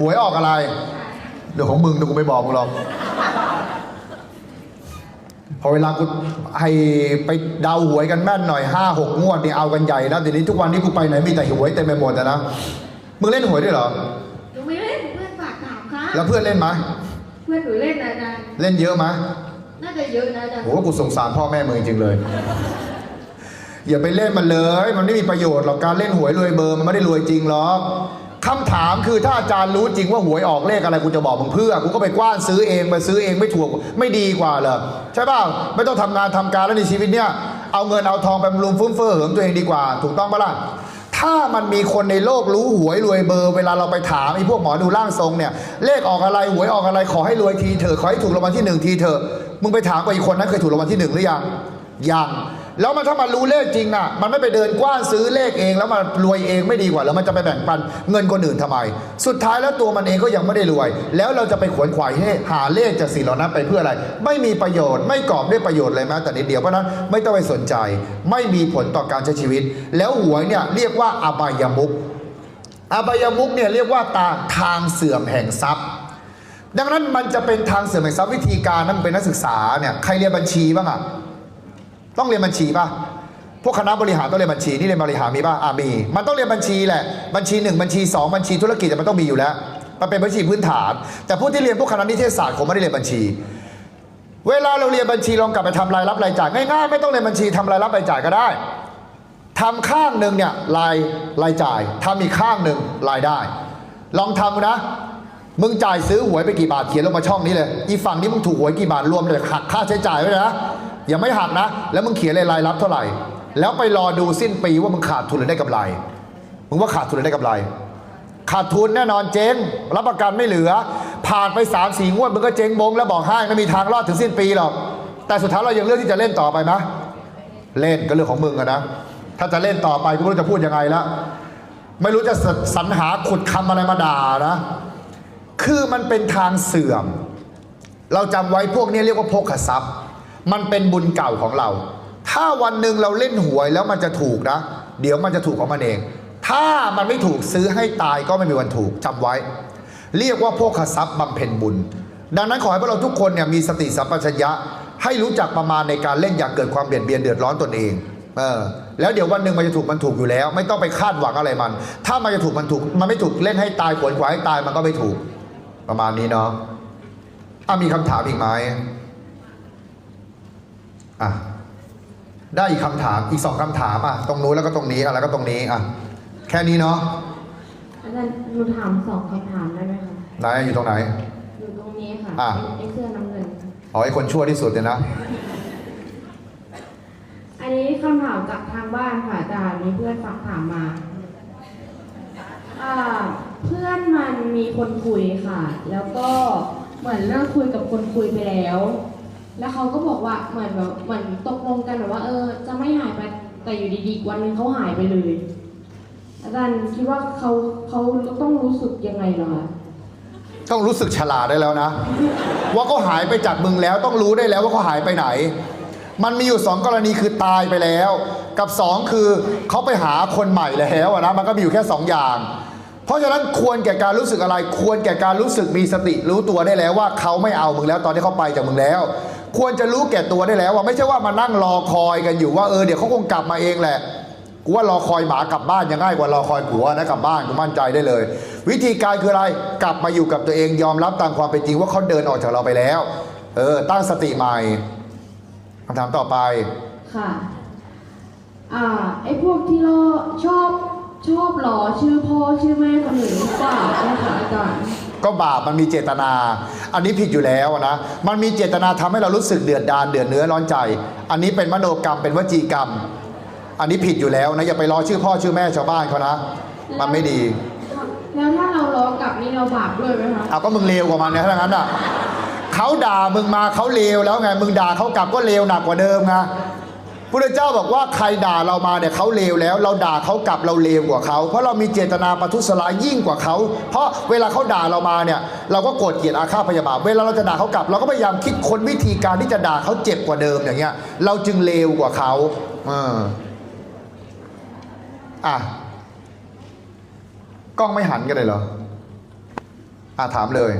หวยออกอะไร เดี๋ยวของมึงเดี๋ยวกูไม่บอกมึงหรอก พอเวลากูให้ไปเดาหวยกันแม่นหน่อยห้าหกงวดนี่เอากันใหญ่นะเดี๋ยวนี้ทุกวันนี้กูไปไหนมีแต่หวยเต็มไปหมดอะนะ มึงเล่นหวยด้วยเหรอหนูไม่เล่นเพื่อนฝากถามค่ะแล้วเพื่อนเล่นไหมเพื่อนหนูเล่นนะอาจารย์เล่นเยอะไหมน่าจะเยอะนะอาจารย์โหกูสงสารพ่อแม่มึงจริงๆเลยอย่าไปเล่นมันเลย มันไม่มีประโยชน์หรอกการเล่นหวยรวยเบอร์มันไม่ได้รวยจริงหรอก คำถามคือถ้าอาจารย์รู้จริงว่าหวยออกเลขอะไรกูจะบอกมึงเพื่อกูก็ไปกว้านซื้อเองไปซื้อเองไม่ถูกไม่ดีกว่าเหรอใช่ป่ะไม่ต้องทำงานทำการแล้วในชีวิตเนี้ยเอาเงินเอาทองไปบำรุงฟุ้มเฟ้อเหิมตัวเองดีกว่า ถูกต้องปะล่ะถ้ามันมีคนในโลกรู้หวยรวยเบอร์เวลาเราไปถามไอ้พวกหมอดูร่างทรงเนี่ยเลขออกอะไรหวยออกอะไรขอให้รวยทีเถอะขอให้ถูกรางวัลที่หนึ่งทีเถอะมึงไปถามกับอีกคนนั้นเคยถูกรางวัลที่หนึ่งหรือยังยัง แล้วมันถ้ามันรู้เลขจริงน่ะ มันไม่ไปเดินกว้านซื้อเลขเอง แล้วมารวยเองไม่ดีกว่าแล้วมันจะไปแบ่งปันเงินคนอื่นทำไม สุดท้ายแล้วตัวมันเองก็ยังไม่ได้รวย แล้วเราจะไปขวนขวายให้หาเลขจากสิ่งเหล่านั้นไปเพื่ออะไร ไม่มีประโยชน์ไม่กอบด้วยประโยชน์เลยแม้แต่นิดเดียวเพราะฉะนั้นไม่ต้องไปสนใจ ไม่มีผลต่อการใช้ชีวิต แล้วหวยเนี่ยเรียกว่าอบายมุกอบายมุกเนี่ยเรียกว่าตาทางเสื่อมแห่งทรัพย์ ดังนั้นมันจะเป็นทางเสื่อมแห่งทรัพย์วิธีการนั้นเป็นนักศึกษาเนี่ยใครเรียนบัญชีบ้างอะ ต้องเรียนบัญชีป่ะพวกคณะบริหารต้องเรียนบัญชีนี่เรียนบริหารมีป่ะอ่ามีมันต้องเรียนบัญชีแหละบัญชีหนึ่งบัญชีสองบัญชีธุรกิจมันต้องมีอยู่แล้ว มันเป็นบัญชีพื้นฐาน แต่ผู้ที่เรียนพวกคณะนิเทศศาสตร์คงไม่ได้เรียนบัญชี เวลาเราเรียนบัญชีลองกลับไปทำรายรับรายจ่ายง่ายๆไม่ต้องเรียนบัญชีทำรายรับรายจ่ายก็ได้ทำข้างหนึ่งเนี่ยรายรายจ่ายทำอีกข้างหนึ่งรายได้ ลองทำนะมึงจ่ายซื้อหวยไปกี่บาทเขียนลงมาช่องนี้เลย อีฝั่งนี้มึงถูกหวยกี่บาทรวมเลยหักค่าใช้จ่ายไว้นะ ย่าไม่หักนะ แล้วมึงเขียนเลยรายรับเท่าไหร่ แล้วไปรอดูสิ้นปีว่ามึงขาดทุนหรือได้กำไร มึงว่าขาดทุนหรือได้กำไร ขาดทุนแน่นอนเจ๊ง รับประกันไม่เหลือ ผ่านไป3ามสี่งวดมึงก็เจ๊งบงแล้วบอกให้ไม่มีทางรอดถึงสิ้นปีหรอก แต่สุดท้ายเรายังเลือกที่จะเล่นต่อไปไหมเล่นก็เรื่องของมึงอะนะ ถ้าจะเล่นต่อไปกูไม่รู้จะพูดยังไงละไม่รู้จะสรรหาขุดคำอะไรมาด่านะ คือมันเป็นทางเสื่อม เราจำไว้พวกนี้เรียกว่าโภคทรัพย์ มันเป็นบุญเก่าของเรา ถ้าวันหนึ่งเราเล่นหวยแล้วมันจะถูกนะ เดี๋ยวมันจะถูกของมันเอง ถ้ามันไม่ถูกซื้อให้ตายก็ไม่มีวันถูกจำไว้ เรียกว่าโภคทรัพย์บำเพ็ญบุญ ดังนั้นขอให้พวกเราทุกคนเนี่ยมีสติสัมปชัญญะ ให้รู้จักประมาณในการเล่นอย่างเกิดความเบียดเบียนเดือดร้อนตนเองเออแล้วเดี๋ยววันหนึ่งมันจะถูกมันถูกอยู่แล้ว ไม่ต้องไปคาดหวังอะไรมัน ถ้ามันจะถูกมันถูก มันไม่ถูกเล่นให้ตายขวนขวายให้ตายมันก็ไม่ถูก ประมาณนี้เนาะอะมีคำถามอีกไหม อะได้อีกคำถามอีกสองคำถามอะตรงนู้นแล้วก็ตรงนี้อะแล้วก็ตรงนี้อะแค่นี้เนาะอาจารย์หนูถามสองคำถามได้ไหมคะไหนอยู่ตรงไหน อยู่ตรงนี้ค่ะอะ ไอ้เสื้อน้ำเงิน อ๋อไอคนชั่วที่สุดเนี่ยนะอันนี้คำถามจากทางบ้านค่ะอาจารย์มีเพื่อนฝากถามมาอ่าเพื่อนมันมีคนคุยค่ะ แล้วก็เหมือนเลิกคุยกับคนคุยไปแล้ว แล้วเขาก็บอกว่าเหมือนแบบเหมือนตกลงกันแบบว่าเออ จะไม่หายไปแต่อยู่ดีๆวันหนึงเขาหายไปเลย อาจารย์คิดว่าเขาเขาต้องรู้สึกยังไงเหรอคะต้องรู้สึกฉลาดได้แล้วนะ ว่าเขาหายไปจากมึงแล้วต้องรู้ได้แล้วว่าเขาหายไปไหน มันมีอยู่สองกรณีคือตายไปแล้ว กับสองคือเขาไปหาคนใหม่แล้วอะนะมันก็มีอยู่แค่สองอย่าง เพราะฉะนั้นควรแก่การรู้สึกอะไร ควรแก่การรู้สึกมีสติรู้ตัวได้แล้วว่าเขาไม่เอามึงแล้ว ตอนที่เขาไปจากมึงแล้ว ควรจะรู้แก่ตัวได้แล้วว่าไม่ใช่ว่ามานั่งรอคอยกันอยู่ว่าเออเดี๋ยวเขาคงกลับมาเองแหละกูว่ารอคอยหมากลับบ้านยังง่ายกว่ารอคอยผัวนะกลับบ้านกูมั่นใจได้เลย วิธีการคืออะไรกลับมาอยู่กับตัวเองยอมรับตามความเป็นจริงว่าเขาเดินออกจากเราไปแล้ว เออ ตั้งสติใหม่คำถามต่อไปค่ะอ่าไอ้พวกที่เราชอบชอบหล่อชื่อพ่อชื่อแม่คนอื่นหรือเปล่าคะอาจารย์ ก็บาปมันมีเจตนา อันนี้ผิดอยู่แล้วนะ มันมีเจตนาทำให้เรารู้สึกเดือดดานเดือดเนื้อร้อนใจ อันนี้เป็นมโนกรรมเป็นวจีกรรม อันนี้ผิดอยู่แล้วนะอย่าไปรอชื่อพ่อชื่อแม่ชาวบ้านเขานะ มันไม่ดี แล้วถ้าเราล้อกลับนี่เราบาปด้วยไหมคะเอาก็มึงเลวกว่ามันเนี่ยถ้างั้นอะเขาด่ามึงมาเขาเลวแล้วไง มึงด่าเขากลับก็เลวหนักกว่าเดิมไง พระเจ้าบอกว่าใครด่าเรามาเนี่ยเขาเลวแล้ว เราด่าเขากลับเราเลวกว่าเขา เพราะเรามีเจตนาประทุษร้ายยิ่งกว่าเขา เพราะเวลาเขาด่าเรามาเนี่ยเราก็โกรธเกลียดอาฆาตพยาบาทเวลาเราจะด่าเขากลับ เราก็พยายามคิดค้นวิธีการที่จะด่าเขาเจ็บกว่าเดิมอย่างเงี้ย เราจึงเลวกว่าเขาเอออะกล้องไม่หันกันเลยเหรออะถามเลย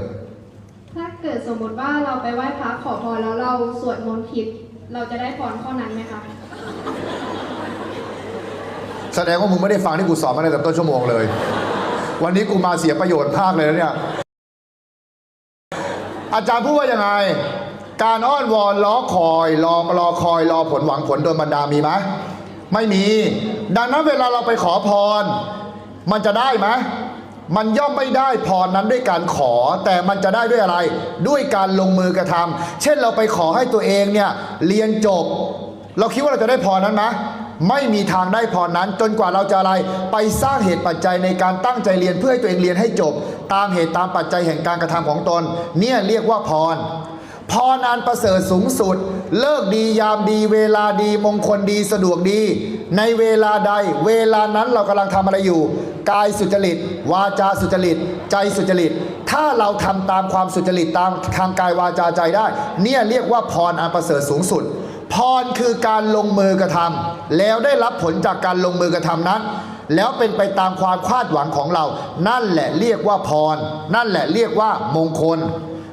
ถ้าเกิดสมมติว่าเราไปไหว้พระขอพรแล้วเราสวดมนต์ผิด เราจะได้พรข้อนั้นไหมคะ แสดงว่ามึงไม่ได้ฟังที่กูสอนมาในแต่ต้นชั่วโมงเลย วันนี้กูมาเสียประโยชน์มากเลยนะเนี่ย อาจารย์พูดว่ายังไง การอ้อนวอนล้อคอยรอรอคอยรอผลหวังผลโดนบันดามีไหมไม่มี ดังนั้นเวลาเราไปขอพร มันจะได้ไหม มันย่อมไม่ได้พรนั้นด้วยการขอ แต่มันจะได้ด้วยอะไร ด้วยการลงมือกระทำเช่นเราไปขอให้ตัวเองเนี่ยเรียนจบ เราคิดว่าเราจะได้พรนั้นไหมไม่มีทางได้พรนั้น จนกว่าเราจะอะไรไปสร้างเหตุปัจจัยในการตั้งใจเรียนเพื่อให้ตัวเองเรียนให้จบ ตามเหตุตามปัจจัยแห่งการกระทำของตน เนี่ยเรียกว่าพร พรอันประเสริฐสูงสุด เลิกดียามดี เวลาดีมงคลดีสะดวกดี ในเวลาใด เวลานั้นเรากำลังทำอะไรอยู่ กายสุจริต วาจาสุจริต ใจสุจริต ถ้าเราทำตามความสุจริตตามทางกายวาจาใจได้ เนี่ยเรียกว่าพรอันประเสริฐสูงสุด พรคือการลงมือกระทำแล้วได้รับผลจากการลงมือกระทำนั้นแล้วเป็นไปตามความคาดหวังของเรา นั่นแหละเรียกว่าพร นั่นแหละเรียกว่ามงคล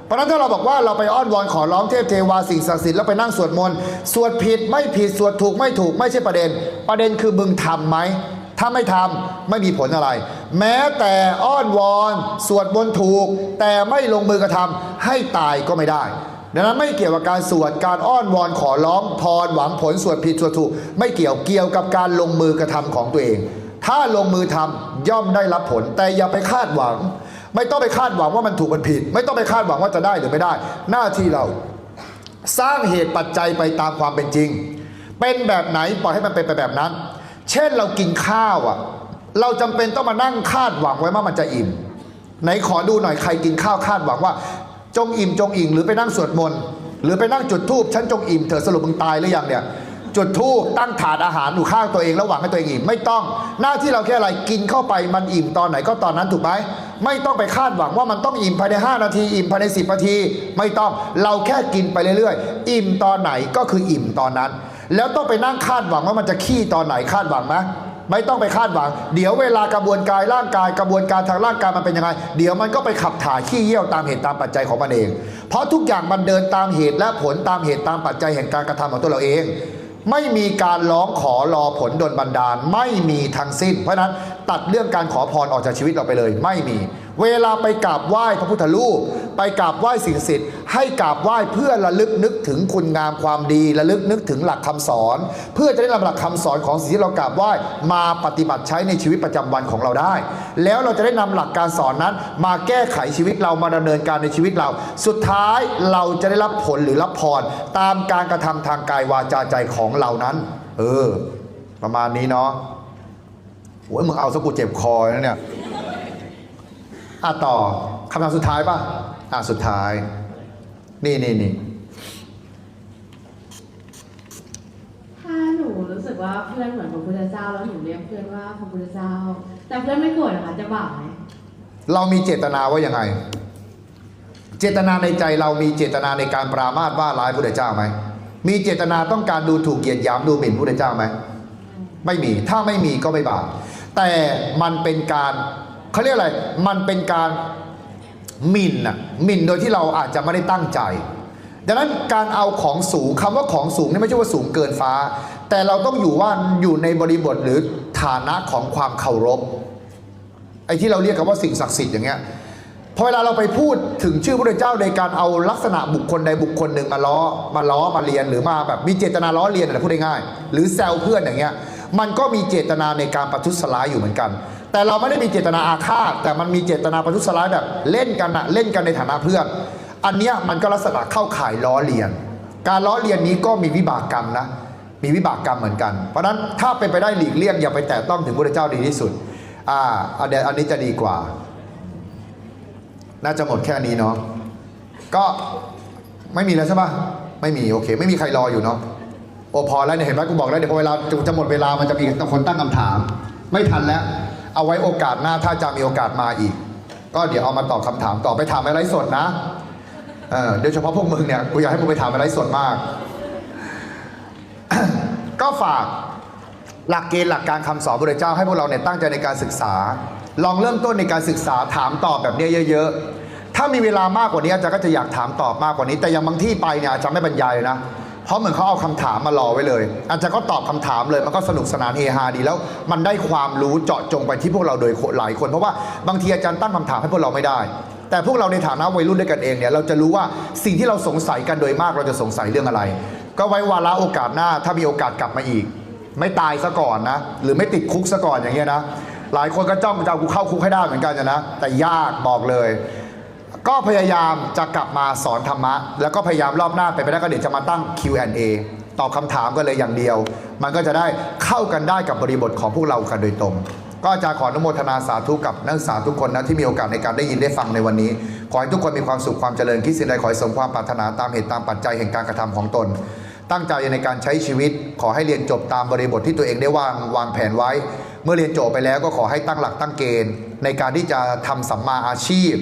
เพราะนั้นถ้าเราบอกว่าเราไปอ้อนวอนขอร้องเทพเทวาสิ่งศักดิ์สิทธิ์แล้วไปนั่งสวดมนต์สวดผิดไม่ผิดสวดถูกไม่ถูกไม่ใช่ประเด็น ประเด็นคือมึงทำไหมถ้าไม่ทำไม่มีผลอะไร แม้แต่อ้อนวอน สวดมนต์ถูก แต่ไม่ลงมือกระทำให้ตายก็ไม่ได้ดังนั้นไม่เกี่ยวกับการสวดการอ้อนวอนขอร้องพรหวังผลสวดผิดสวดถูก ไม่เกี่ยวเกี่ยวกับการลงมือกระทำของตัวเอง ถ้าลงมือทำย่อมได้รับผลแต่อย่าไปคาดหวัง ไม่ต้องไปคาดหวังว่ามันถูกมันผิด ไม่ต้องไปคาดหวังว่าจะได้หรือไม่ได้ หน้าที่เราสร้างเหตุปัจจัยไปตามความเป็นจริง เป็นแบบไหนปล่อยให้มันเป็นไปแบบนั้น เช่นเรากินข้าวอะ เราจำเป็นต้องมานั่งคาดหวังไว้ว่ามันจะอิ่ม ไหนขอดูหน่อยใครกินข้าวคาดหวังว่า จงอิ่มจงอิ่งหรือไปนั่งสวดมนต์หรือไปนั่งจุดธูปฉันจงอิ่มเถอะสรุปมึงตายหรือยังเนี่ยจุดธูปตั้งถาดอาหารอยู่ข้างตัวเองแล้วหวังให้ตัวเองอิ่มไม่ต้อง หน้าที่เราแค่อะไรกินเข้าไปมันอิ่มตอนไหนก็ตอนนั้นถูกไหม ไม่ต้องไปคาดหวังว่ามันต้องอิ่มภายใน 5 นาที อิ่มภายใน 10 นาที ไม่ต้องเราแค่กินไปเรื่อยๆ อิ่มตอนไหนก็คืออิ่มตอนนั้น แล้วต้องไปนั่งคาดหวังว่ามันจะขี้ตอนไหนคาดหวังไหมไม่ต้องไปคาดหวัง เดี๋ยวเวลากระบวนการร่างกายกระบวนการทางร่างกายมันเป็นยังไง เดี๋ยวมันก็ไปขับถ่ายขี้เยี่ยวตามเหตุตามปัจจัยของมันเอง เพราะทุกอย่างมันเดินตามเหตุและผลตามเหตุตามปัจจัยแห่งการกระทำของตัวเราเอง ไม่มีการร้องขอรอผลดลบันดาล ไม่มีทั้งสิ้น เพราะฉะนั้นตัดเรื่องการขอพรออกจากชีวิตเราไปเลย ไม่มี เวลาไปกราบไหว้พระพุทธรูป ไปกราบไหว้สิ่งศักดิ์สิทธิ์ให้กราบไหว้เพื่อระลึกนึกถึงคุณงามความดีระลึกนึกถึงหลักคำสอน เพื่อจะได้นำหลักคำสอนของสิ่งที่เรากราบไหว้มาปฏิบัติใช้ในชีวิตประจำวันของเราได้ แล้วเราจะได้นำหลักการสอนนั้น มาแก้ไขชีวิตเรามาดำเนินการในชีวิตเรา สุดท้ายเราจะได้รับผลหรือรับพรตามการกระทำทางกายวาจาใจของเรานั้น เออ ประมาณนี้เนาะโอ้ยมึงเอาสกูเจ็บคอนะเนี่ย อะต่อคำถามสุดท้ายป่ะอะสุดท้าย นี่นี่นี่ถ้าหนูรู้สึกว่าเพื่อนเหมือนพระพุทธเจ้าแล้วหนูเรียกเพื่อนว่าพระพุทธเจ้า แต่เพื่อนไม่โกรธนะคะจะบาปไหมเรามีเจตนาว่ายังไง เจตนาในใจเรามีเจตนาในการปรามาสว่าร้ายพระพุทธเจ้าไหมมีเจตนาต้องการดูถูกเหยียดหยามดูหมิ่นพระพุทธเจ้าไหมไม่มีถ้าไม่มีก็ไม่บาปแต่มันเป็นการ เขาเรียกอะไร มันเป็นการหมิ่นอะหมิ่นโดยที่เราอาจจะไม่ได้ตั้งใจ ดังนั้นการเอาของสูงคำว่าของสูงนี่ไม่ใช่ว่าสูงเกินฟ้า แต่เราต้องอยู่ว่าอยู่ในบริบทหรือฐานะของความเคารพไอ้ที่เราเรียกกันว่าสิ่งศักดิ์สิทธิ์อย่างเงี้ยพอเวลาเราไปพูดถึงชื่อพระเจ้าในการเอาลักษณะบุคคลใดบุคคลหนึ่งมาล้อมาล้อมาเรียนหรือมาแบบมีเจตนาล้อเลียนอะไรพูดง่ายๆหรือแซวเพื่อนอย่างเงี้ยมันก็มีเจตนาในการประทุษร้ายอยู่เหมือนกัน แต่เราไม่ได้มีเจตนาอาฆาตแต่มันมีเจตนาประทุษร้ายแบบเล่นกันอะเล่นกันในฐานะเพื่อน อันเนี้ยมันก็ลักษณะเข้าข่ายล้อเลียน การล้อเลียนนี้ก็มีวิบากกรรมนะมีวิบากกรรมเหมือนกัน เพราะฉะนั้นถ้าเป็นไปได้หลีกเลี่ยงอย่าไปแตะต้องถึงพระเจ้าดีที่สุดอ่าอันเดียอันนี้จะดีกว่า น่าจะหมดแค่นี้เนาะก็ไม่มีแล้วใช่ปะไม่มีโอเค ไม่มีใครรออยู่เนาะโอพอแล้วเนี่ยเห็นไหมกูบอกแล้วเดี๋ยวพอเวลาจะหมดเวลามันจะมีคนตั้งคำถาม ไม่ทันแล้ว เอาไว้โอกาสหน้าถ้าจะมีโอกาสมาอีก ก็เดี๋ยวเอามาตอบคำถามต่อไปถามในไลฟ์สดนะเออโดยเฉพาะพวกมึงเนี่ยกูอยากให้มึงไปถามในไลฟ์สดมาก ก็ฝากหลักเกณฑ์หลักการคำสอนพระเจ้าให้พวกเราเนี่ยตั้งใจในการศึกษา ลองเริ่มต้นในการศึกษาถามตอบแบบเนี้ยเยอะ ๆ ถ้ามีเวลามากกว่านี้อาจารย์ก็จะอยากถามตอบมากกว่านี้ แต่ย่างบางที่ไปเนี่ยอาจารย์ไม่บรรยายนะ เพราะเหมือนเขาเอาคำถามมารอไว้เลย อาจารย์ก็ตอบคำถามเลยมันก็สนุกสนานเฮฮาดีแล้ว มันได้ความรู้เจาะจงไปที่พวกเราโดยหลายคนเพราะว่าบางทีอาจารย์ตั้งคำถามให้พวกเราไม่ได้ แต่พวกเราในฐานะวัยรุ่นด้วยกันเองเนี่ยเราจะรู้ว่าสิ่งที่เราสงสัยกันโดยมากเราจะสงสัยเรื่องอะไร ก็ไว้วาระโอกาสหน้าถ้ามีโอกาสกลับมาอีก ไม่ตายซะก่อนนะ หรือไม่ติดคุกซะก่อนอย่างเงี้ยนะหลายคนก็จ้องจะเอากูเข้าคุกให้ได้เหมือนกันนะแต่ยากบอกเลย ก็พยายามจะกลับมาสอนธรรมะ แล้วก็พยายามรอบหน้าไปไปได้ก็เดี๋ยวจะมาตั้ง Q&A ตอบคำถามกันเลยอย่างเดียว มันก็จะได้เข้ากันได้กับบริบทของพวกเรากันโดยตรง ก็จารย์ขออนุโมทนาสาธุกับนักศึกษาทุกคนนะที่มีโอกาสในการได้ยินได้ฟังในวันนี้ ขอให้ทุกคนมีความสุขความเจริญคิดสิ่งใดขอให้สมความปรารถนาตามเหตุตามปัจจัยแห่งการกระทำของตน ตั้งใจในการใช้ชีวิต ขอให้เรียนจบตามบริบทที่ตัวเองได้วางวางแผนไว้ เมื่อเรียนจบไปแล้วก็ขอให้ตั้งหลักตั้งเกณฑ์ ในการที่จะทำสัมมาอาชีพ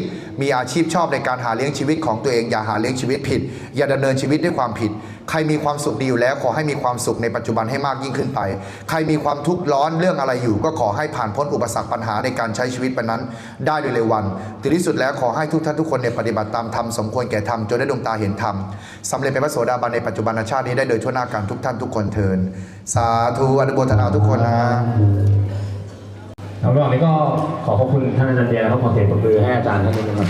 มีอาชีพชอบในการหาเลี้ยงชีวิตของตัวเอง อย่าหาเลี้ยงชีวิตผิด อย่าดำเนินชีวิตด้วยความผิด ใครมีความสุขดีอยู่แล้ว ขอให้มีความสุขในปัจจุบันให้มากยิ่งขึ้นไป ใครมีความทุกข์ร้อนเรื่องอะไรอยู่ ก็ขอให้ผ่านพ้นอุปสรรคปัญหาในการใช้ชีวิตไปนั้น ได้โดยเร็ววันถึงที่สุดแล้วขอให้ทุกท่านทุกคนเนี่ยปฏิบัติตามธรรมสมควรแก่ธรรมจนได้ดวงตาเห็นธรรมสำเร็จเป็นพระโสดาบันในปัจจุบันชาตินี้ได้โดยทั่วหน้ากันทุกท่านทุกคนเทินสาธุอนุโมทนาทุกคนนะ แล้วระหว่างนี้ก็ขอขอบคุณท่านอาจารย์เดียแล้วก็ขอเสียงปรบมือให้อาจารย์ท่านนี้นะครับ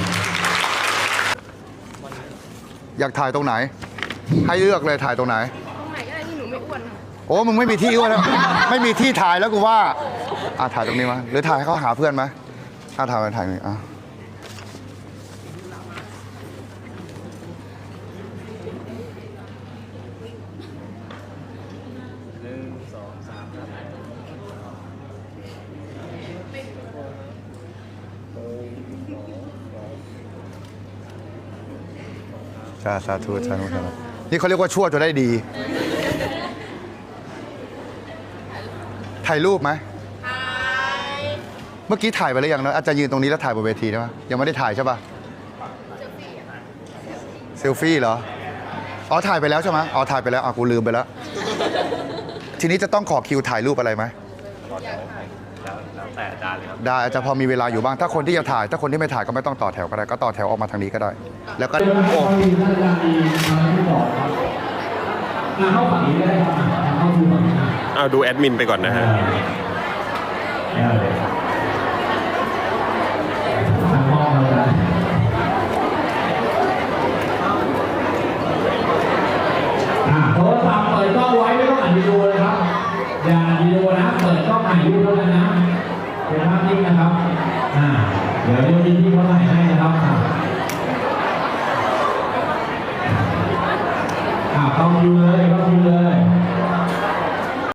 อยากถ่ายตรงไหน ให้เลือกเลยถ่ายตรงไหน ตรงไหนก็ได้ที่หนูไม่อ้วนค่ะโอ้มึงไม่มีที่อ้วนแล้วไม่มีที่ถ่ายแล้วกูว่าอะถ่ายตรงนี้มาหรือถ่ายให้เขาหาเพื่อนไหมอะถ่ายไปถ่ายนี่อะ สาสาธุสาธุสาธุนี่เขาเรียกว่าชั่วจนได้ดี ถ่ายรูปไหมเมื่อกี้ถ่ายไปแล้วยังนะอาจารย์ยืนตรงนี้แล้วถ่ายบนเวทีได้ไหมยังไม่ได้ถ่ายใช่ปะเซลฟี่เหรอ อ๋อถ่ายไปแล้วใช่ไหมอ๋อถ่ายไปแล้วอะกูลืมไปแล้ว ทีนี้จะต้องขอคิวถ่ายรูปอะไรไหม ได้อาจจะพอมีเวลาอยู่บ้าง ถ้าคนที่จะถ่าย ถ้าคนที่ไม่ถ่ายก็ไม่ต้องต่อแถวก็ได้ ก็ต่อแถวออกมาทางนี้ก็ได้ แล้วก็โอ้ท่านอาจารย์มีทางที่บอกครับอะเข้าฝั่งนี้ได้ครับอะเข้าคือฝั่งนี้อะเอาดูแอดมินไปก่อนนะฮะ